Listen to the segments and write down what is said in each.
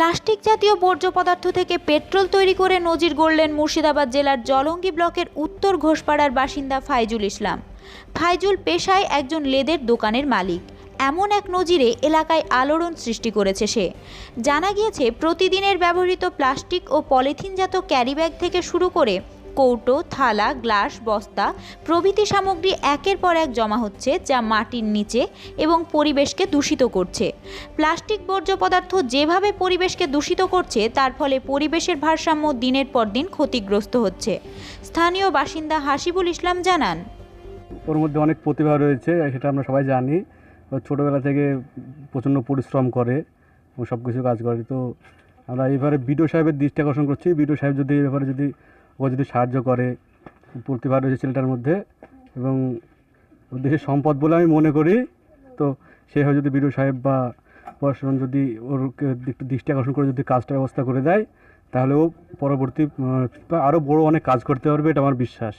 Plastic জাতীয় বর্জ্য পদার্থ থেকে পেট্রোল তৈরি করে নজির গড়লেন মুর্শিদাবাদ জেলার জলঙ্গি ব্লকের উত্তর ঘোষপাড়ার বাসিন্দা ফাইজুল ইসলাম। ফাইজুল পেশায় একজন লেদের দোকানের মালিক। এমন এক নজিরে এলাকায় আলোড়ন সৃষ্টি করেছে সে। জানা গিয়েছে, প্রতিদিনের ব্যবহৃত প্লাস্টিক ও পলিথিনজাত ক্যারিব্যাগ থেকে শুরু করে কৌটো, থালা, গ্লাস, বস্তা প্রভৃতি সামগ্রী একের পর এক জমা হচ্ছে যা মাটির নিচে এবং পরিবেশকে দূষিত করছে। প্লাস্টিক বর্জ্য পদার্থ যেভাবে পরিবেশকে দূষিত করছে, তার ফলে পরিবেশের ভারসাম্য দিনের পর দিন ক্ষতিগ্রস্ত হচ্ছে। স্থানীয় বাসিন্দা হাসিবুল ইসলাম জানান। ওর মধ্যে অনেক প্রতিভা রয়েছে, সেটা আমরা সবাই জানি। ছোটোবেলা থেকে প্রচণ্ড পরিশ্রম করে সব কিছু কাজ করে। তো আমরা এইবারে বিডিও সাহেবের দৃষ্টি আকর্ষণ করছি। বিডিও সাহেব যদি এই ব্যাপারে যদি ও যদি সাহায্য করে প্রতিভা রয়েছে ছেলেটার মধ্যে এবং দেশের সম্পদ বলে আমি মনে করি, তো সেভাবে যদি বিডিও সাহেব বা প্রশাসন যদি ওর একটু দৃষ্টি আকর্ষণ করে যদি কাজটা ব্যবস্থা করে দেয়, তাহলে ও পরবর্তী আরও বড় অনেক কাজ করতে পারবে, এটা আমার বিশ্বাস।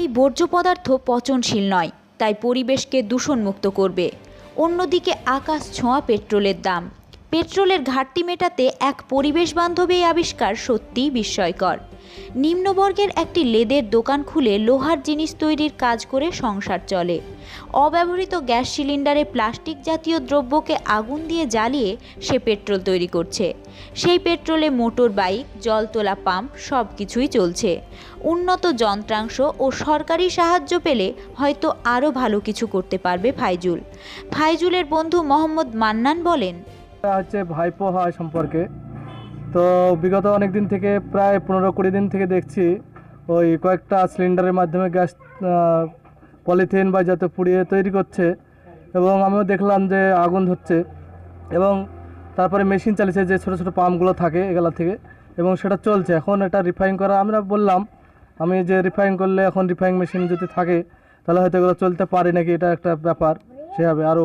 এই বর্জ্য পদার্থ পচনশীল নয়, তাই পরিবেশকে দূষণমুক্ত করবে। অন্যদিকে আকাশ ছোঁয়া পেট্রোলের দাম। পেট্রোলের ঘাটতি মেটাতে এক পরিবেশ বান্ধব এই আবিষ্কার সত্যিই বিস্ময়কর। নিম্নবর্গের একটি লেদের দোকান খুলে লোহার জিনিস তৈরির কাজ করে সংসার চলে। অব্যবহৃত গ্যাস সিলিন্ডারে প্লাস্টিক জাতীয় দ্রব্যকে আগুন দিয়ে জ্বালিয়ে সে পেট্রোল তৈরি করছে। সেই পেট্রোলে মোটর বাইক, জল তোলা পাম্প সব কিছুই চলছে। উন্নত যন্ত্রাংশ ও সরকারি সাহায্য পেলে হয়তো আরও ভালো কিছু করতে পারবে ফাইজুল। ফাইজুলের বন্ধু মোহাম্মদ মান্নান বলেন হচ্ছে ভাইপো হয় সম্পর্কে। তো বিগত অনেক দিন থেকে প্রায় পনেরো কুড়ি দিন থেকে দেখছি ওই কয়েকটা সিলিন্ডারের মাধ্যমে গ্যাস পলিথিন বা যাতে পুড়িয়ে তৈরি করছে এবং আমিও দেখলাম যে আগুন ধরছে এবং তারপরে মেশিন চালিয়েছে যে ছোটো ছোটো পাম্পগুলো থাকে এগুলা থেকে এবং সেটা চলছে। এখন এটা রিফাইন করা আমরা বললাম, আমি যে রিফাইন করলে এখন রিফাইন মেশিন যদি থাকে তাহলে হয়তো এগুলো চলতে পারে নাকি এটা একটা ব্যাপার। সেভাবে আরও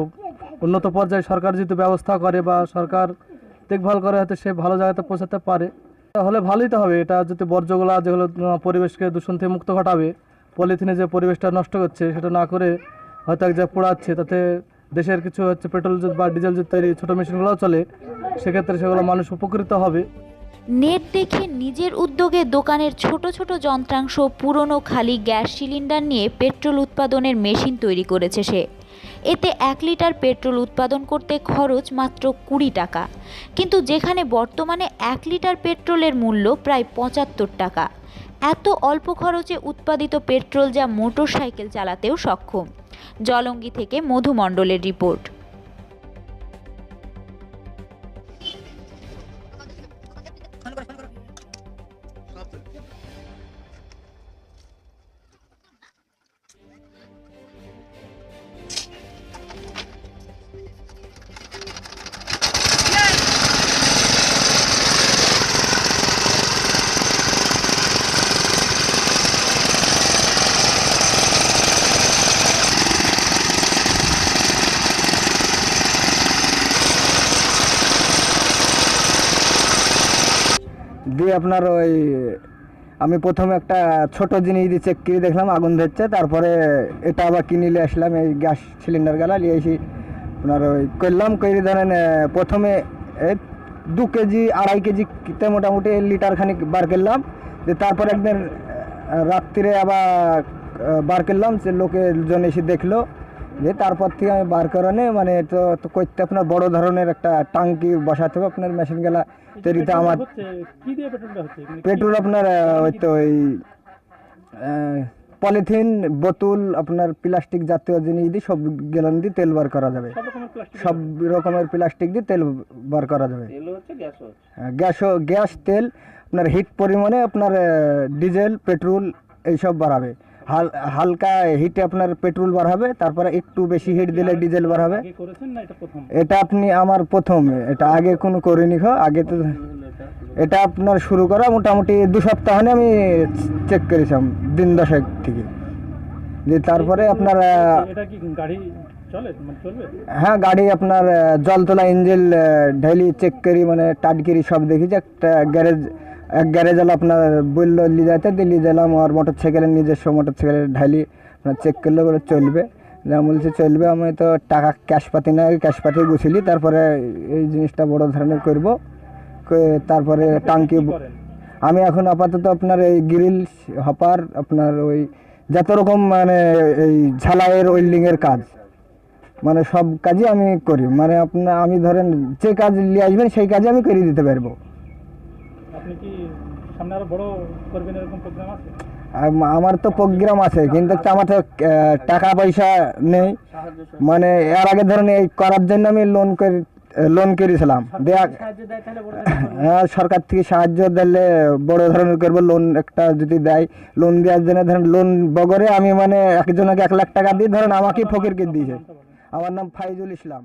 উন্নত পর্যায়ে সরকার যদি ব্যবস্থা করে বা সরকার দেখভাল করে হয়তো সে ভালো জায়গাতে পৌঁছাতে পারে। তাহলে ভালোই তো হবে। এটা যদি বর্জ্যগুলো যেগুলো পরিবেশকে দূষণ থেকে মুক্ত ঘটাবে, পলিথিনে যে পরিবেশটা নষ্ট করছে, সেটা না করে হয়তো এক জায়গায় পোড়াচ্ছে, তাতে দেশের কিছু হচ্ছে পেট্রোল বা ডিজেল যদি তৈরি ছোটো মেশিনগুলোও চলে, সেক্ষেত্রে সেগুলো মানুষ উপকৃত হবে। নেট দেখে নিজের উদ্যোগে দোকানের ছোট ছোট যন্ত্রাংশ পুরনো খালি গ্যাস সিলিন্ডার নিয়ে পেট্রোল উৎপাদনের মেশিন তৈরি করেছে সে। এতে এক লিটার পেট্রোল উৎপাদন করতে খরচ মাত্র কুড়ি টাকা। কিন্তু যেখানে বর্তমানে এক লিটার পেট্রোলের মূল্য প্রায় পঁচাত্তর টাকা, এত অল্প খরচে উৎপাদিত পেট্রোল যা মোটর সাইকেল চালাতেও সক্ষম। জলঙ্গি থেকে মধুমণ্ডলের রিপোর্ট। দিয়ে আপনার ওই, আমি প্রথমে একটা ছোট জিনিস দিয়ে চেক করে দেখলাম, আগুন ধরছে, তারপরে এটা আবার কিনে নিয়ে আসলাম, এই গ্যাস সিলিন্ডার গেলা নিয়ে এসে আপনার ওই করলাম, করে ধরেন প্রথমে দু কেজি, আড়াই কেজি তে মোটামুটি লিটার খানিক বার করলাম, যে তারপর একদিন রাত্রিরে আবার বার করলাম, সে লোকের এসে দেখল যে তারপর থেকে আমি বার করানে মানে তো তো করতে আপনার বড় ধরনের একটা টাঙ্কি বসাতে হবে আপনার মেশিন গেলা তৈরিতে আমার কি দিয়ে পেট্রোলটা হচ্ছে? পেট্রোল আপনার ওই তো ওই পলিথিন বোতল আপনার প্লাস্টিক জাতীয় জিনিস দিয়ে সব গেলান দিয়ে তেল বার করা যাবে। সব রকমের প্লাস্টিক দিয়ে। তেল বার করা যাবে। হ্যাঁ, গ্যাস গ্যাস তেল আপনার হিট পরিমাণে আপনার ডিজেল পেট্রোল এইসব বাড়াবে। হালকা হিটে আপনার পেট্রোল বাড়াবে তারপরে একটু বেশি হিট দিলে ডিজেল বাড়াবে এটা আপনি আমার প্রথম এটা আগে কোনো করিনি খো আগে তো এটা আপনার শুরু করা মোটামুটি দু সপ্তাহ হলে আমি চেক করেছিলাম দিন দশেক থেকে। যে তারপরে আপনার মানে হ্যাঁ গাড়ি আপনার আহ, জলতলা ইঞ্জিন ডেইলি চেক করি মানে টাটকিরি সব দেখি যে একটা গ্যারেজ এক গ্যারেজ হলো আপনার বলল নিয়ে যাইতে দিয়ে নিয়ে গেলাম আর মোটর সাইকেলের নিজস্ব মোটর সাইকেলের ঢালি আপনার চেক করলে বলে চলবে। যা বলছে চলবে। আমি তো টাকা ক্যাশ পাতি না ক্যাশ পাতি গুছিলি তারপরে এই জিনিসটা বড় ধরনের করব। তারপরে টাঙ্কি আমি এখন আপাতত আপনার এই গ্রিল হপার আপনার ওই যত রকম মানে এই ঝালাইয়ের ওয়েল্ডিংয়ের কাজ মানে সব কাজই আমি করি। মানে আপনার আমি ধরেন যে কাজ নিয়ে আসবেন সেই কাজে আমি করে দিতে পারব। আপনি কি সামনে আরও বড় করবেন এরকম প্রোগ্রাম আছে? আমার তো প্রোগ্রাম আছে কিন্তু তো আমার তো টাকা পয়সা নেই। মানে এর আগে ধরেন এই করার জন্য আমি লোন করে লোন করেছিলাম। দেয়া হ্যাঁ সরকার থেকে সাহায্য দিলে বড় ধরনের করব লোন একটা যদি দেয় লোন দেওয়ার জন্য ধরেন লোন বগরে আমি মানে একজনকে এক লাখ টাকা দিয়ে ধরেন আমাকেই ফকিরকে দিয়েছে। আমার নাম ফাইজুল ইসলাম।